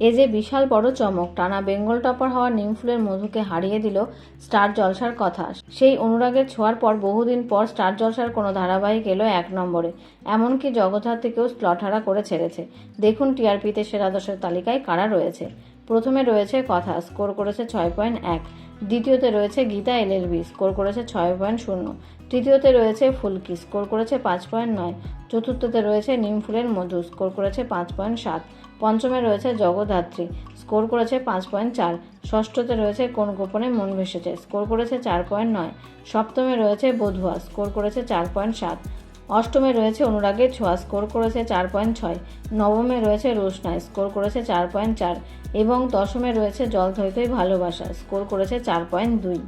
এ যে বিশাল বড় চমক, টানা বেঙ্গল টপার হওয়া নিমফুলের মধুকে হারিয়ে দিল স্টার জলসার কথা। সেই অনুরাগের ছোঁয়ার পর বহুদিন পর স্টার জলসার কোনো ধারাবাহিক এলো এক নম্বরে। এমনকি জগদ্ধাত্রীকেও স্লট হারা করে ছেড়েছে। দেখুন টিআরপিতে সেরা দশের তালিকায় কারা রয়েছে। প্রথমে রয়েছে কথা, স্কোর করেছে ছয় পয়েন্ট এক। দ্বিতীয়তে রয়েছে গীতা এলএলবি, স্কোর করেছে ছয় পয়েন্ট শূন্য। তৃতীয়তে রয়েছে ফুলকি, স্কোর করেছে পাঁচ পয়েন্ট নয়। চতুর্থতে রয়েছে নিমফুলের মধু, স্কোর করেছে পাঁচ পয়েন্ট সাত। পঞ্চমে রয়েছে জগদ্ধাত্রী, স্কোর করেছে পাঁচ পয়েন্ট চার। ষষ্ঠতে রয়েছে কোন গোপনে মন ভেসেছে, স্কোর করেছে চার পয়েন্ট নয়। সপ্তমে রয়েছে বধুয়া, স্কোর করেছে চার পয়েন্ট সাত। অষ্টমে রয়েছে অনুরাগের ছোঁয়া, স্কোর করেছে চার পয়েন্ট ছয়। নবমে রয়েছে রোশনা স্কোর করেছে চার পয়েন্ট চার। এবং দশমে রয়েছে জল থই ভালোবাসা, স্কোর করেছে চার পয়েন্ট দুই।